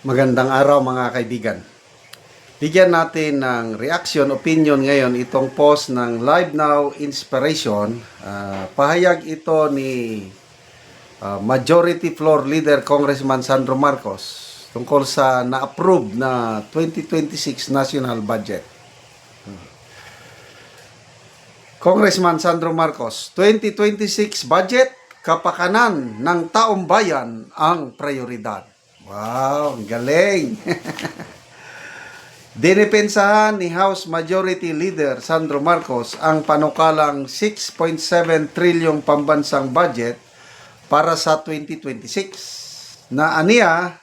Magandang araw mga kaibigan. Bigyan natin ng reaction, opinion ngayon itong post ng Live Now Inspiration. Ah, pahayag ito ni ah, Majority Floor Leader Congressman Sandro Marcos tungkol sa na-approve na 2026 national budget. Congressman Sandro Marcos, 2026 budget, kapakanan ng taong bayan ang prioridad. Wow, ang galing. Dinipensahan ni House Majority Leader Sandro Marcos ang panukalang 6.7 trilyong pambansang budget para sa 2026 na aniya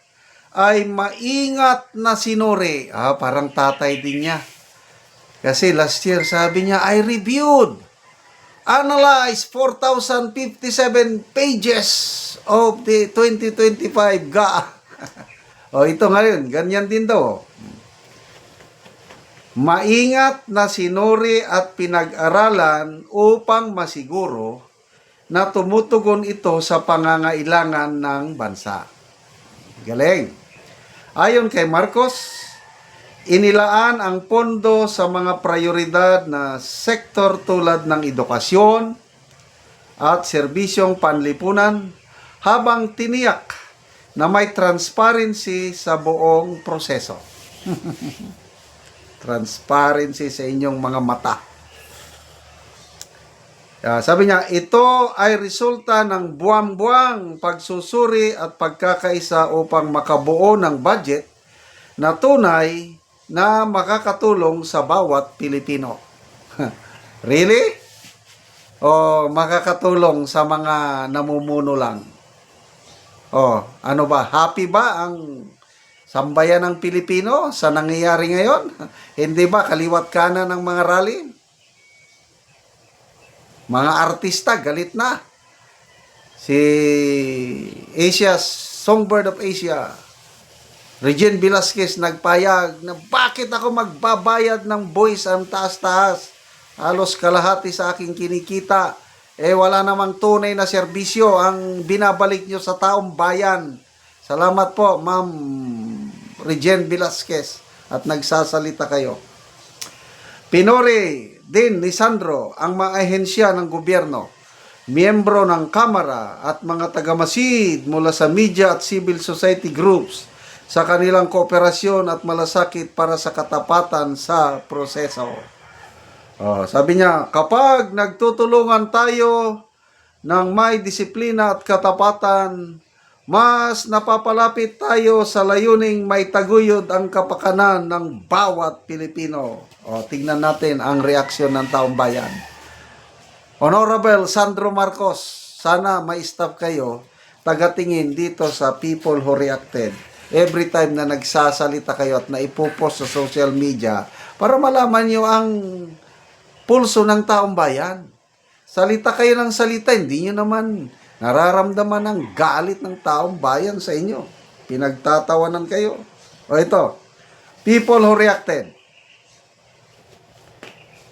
ay maingat na sinuri. Ah, parang tatay din niya. Kasi last year sabi niya, I reviewed, analyzed 4,057 pages of the 2025 GA. o ito ngayon, ganyan din daw. Maingat na sinuri at pinag-aralan upang masiguro na tumutugon ito sa pangangailangan ng bansa. Galing. Ayon kay Marcos, inilaan ang pondo sa mga prioridad na sektor tulad ng edukasyon at serbisyong panlipunan habang tiniyak na may transparency sa buong proseso. transparency sa inyong mga mata. Ah, sabi niya, ito ay resulta ng buwang-buwang pagsusuri at pagkakaisa upang makabuo ng budget na tunay na makakatulong sa bawat Pilipino. really? O makakatulong sa mga namumuno lang? O ano ba? Happy ba ang sambayan ng Pilipino sa nangyayari ngayon? Hindi ba kaliwat kanan ng mga rally? Mga artista, galit na. Si Asia's Songbird of Asia, Regine Velasquez nagpayag na bakit ako magbabayad ng boys ang taas-taas. Halos kalahati sa aking kinikita. Eh wala namang tunay na serbisyo ang binabalik nyo sa taong bayan. Salamat po, Ma'am Regine Velasquez. At nagsasalita kayo. Pinori din ni Sandro ang mga ahensya ng gobyerno, miyembro ng Kamara at mga tagamasid mula sa media at civil society groups sa kanilang kooperasyon at malasakit para sa katapatan sa proseso. Oh, sabi niya, kapag nagtutulungan tayo ng may disiplina at katapatan, mas napapalapit tayo sa layuning may taguyod ang kapakanan ng bawat Pilipino. O, tingnan natin ang reaksyon ng taong bayan. Honorable Sandro Marcos, sana may staff kayo tagatingin dito sa People Who Reacted. Every time na nagsasalita kayo at naipopost sa social media para malaman nyo ang pulso ng taong bayan. Salita kayo ng salita, hindi nyo naman nararamdaman ang galit ng taong bayan sa inyo. Pinagtatawanan kayo. O ito, people who reacted.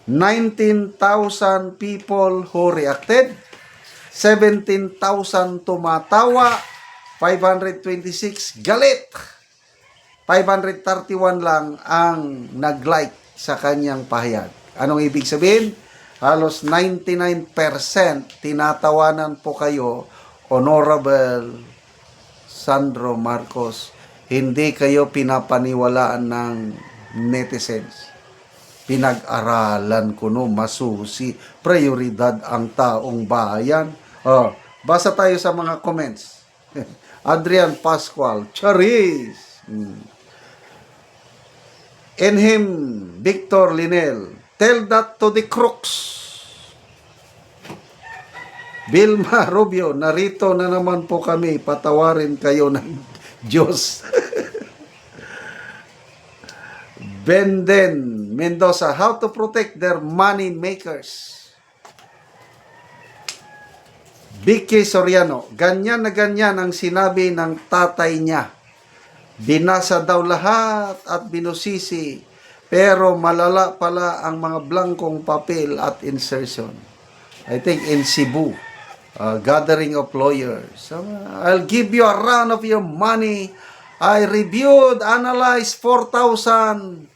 19,000 people who reacted. 17,000 tumatawa. 526 galit. 531 lang ang nag-like sa kanyang pahayag. Anong ibig sabihin? Halos 99% tinatawanan po kayo, Honorable Sandro Marcos. Hindi kayo pinapaniwalaan ng netizens. Pinag-aralan ko no, masusi, prioridad ang taong bayan. Oh, basa tayo sa mga comments. Adrian Pascual, Charis. Hmm. Enhim Victor Linel, tell that to the crooks. Vilma Rubio, narito na naman po kami, patawarin kayo ng Diyos. Benden Mendoza, how to protect their money makers. Vicky Soriano, ganyan na ganyan ang sinabi ng tatay niya. Binasa daw lahat at binusisi, pero malala pala ang mga blankong papel at insertion. I think in Cebu, uh, gathering of lawyers. So, I'll give you a round of your money I reviewed, analyzed 4,057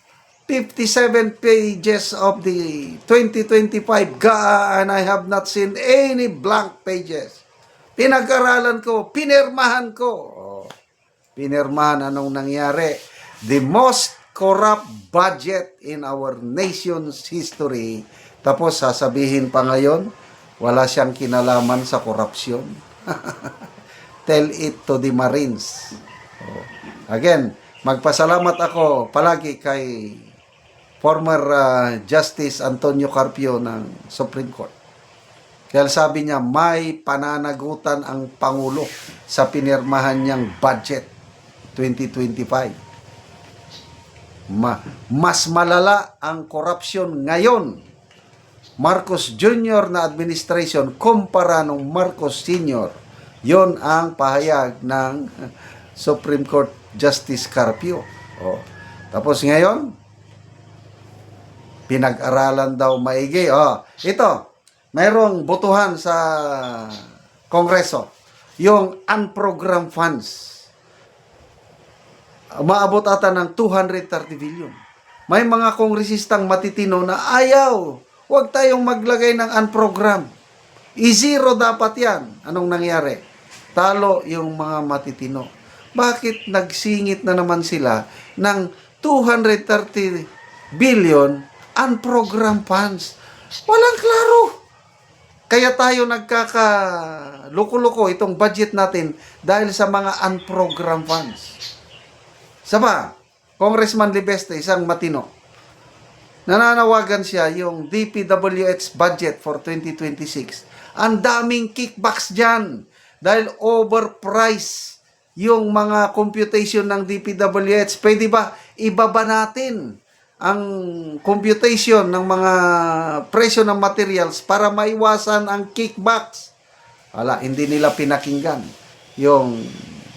pages of the 2025 GAA and I have not seen any blank pages. Pinag-aralan ko, pinirmahan ko. Oh, pinirmahan anong nangyari. The most corrupt budget in our nation's history. Tapos sasabihin pa ngayon, wala siyang kinalaman sa korupsyon. Tell it to the Marines. Oh. Again, magpasalamat ako palagi kay former uh, Justice Antonio Carpio ng Supreme Court. Kaya sabi niya, may pananagutan ang Pangulo sa pinirmahan niyang budget 2025. Ma mas malala ang corruption ngayon. Marcos Jr. na administration kumpara nung Marcos Sr. Yon ang pahayag ng Supreme Court Justice Carpio. Oh. Tapos ngayon, pinag-aralan daw maigi. Oh, ito, mayroong botohan sa Kongreso. Yung unprogrammed funds. Umaabot ata ng 230 billion. May mga kongresistang matitino na ayaw. Huwag tayong maglagay ng unprogrammed. I-zero dapat yan. Anong nangyari? Talo yung mga matitino. Bakit nagsingit na naman sila ng 230 billion unprogrammed funds? Walang klaro. Kaya tayo nagkaka loko-loko itong budget natin dahil sa mga unprogrammed funds. Saba, Congressman Libeste, isang matino. Nananawagan siya yung DPWH budget for 2026. Ang daming kickbacks dyan dahil overpriced yung mga computation ng DPWH. Pwede ba ibaba natin ang computation ng mga presyo ng materials para maiwasan ang kickbacks? Wala, hindi nila pinakinggan yung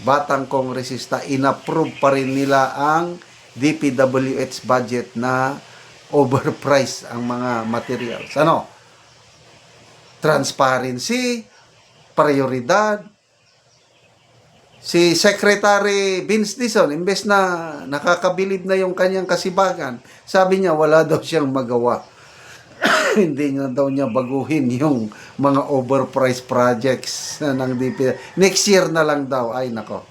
batang kongresista. Inapprove pa rin nila ang DPWH budget na overpriced ang mga materials. Ano? Transparency, prioridad, Si Secretary Vince Dizon, imbes na nakakabilib na yung kanyang kasibagan, sabi niya wala daw siyang magawa. Hindi niya daw niya baguhin yung mga overpriced projects ng DP. Next year na lang daw. Ay nako.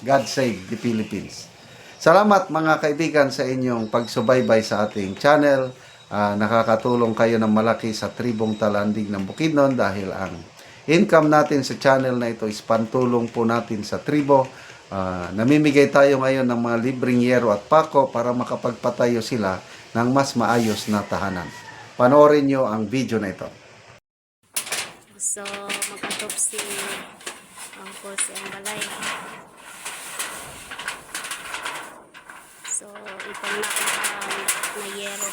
God save the Philippines. Salamat mga kaibigan sa inyong pagsubaybay sa ating channel. Ah, nakakatulong kayo ng malaki sa tribong talandig ng Bukidnon dahil ang income natin sa channel na ito is pantulong po natin sa tribo. Ah, namimigay tayo ngayon ng mga libreng yero at pako para makapagpatayo sila ng mas maayos na tahanan. Panoorin nyo ang video na ito. So, mag-autopsy ang si ang balay. So, itong nakakang na yero.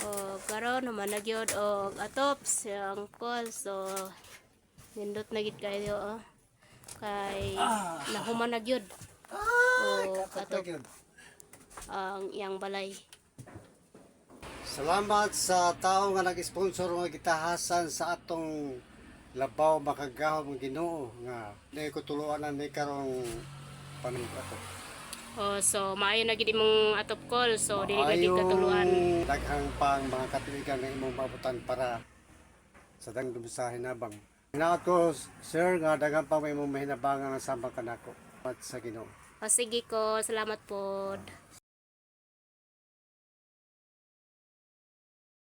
O, nagyod og atops ang call. So, nindot na gid kayo oh. Kay nahuman na gyud. O, katop ang iyang balay. Salamat sa tao nga nag-sponsor nga gitahasan sa atong labaw makagahom Ginoo nga dahil ko tuluan na may karong panahon ato. Oh, so maayo na gid imong atop call. So dili na gid katuluan. daghang pang mga katuigan nga imong mabutan para sa dangdum sa hinabang. Hinaot ko, sir, nga daghang pa may imong mahinabangan nga sama kanako at sa Ginoo. O sige ko, salamat po.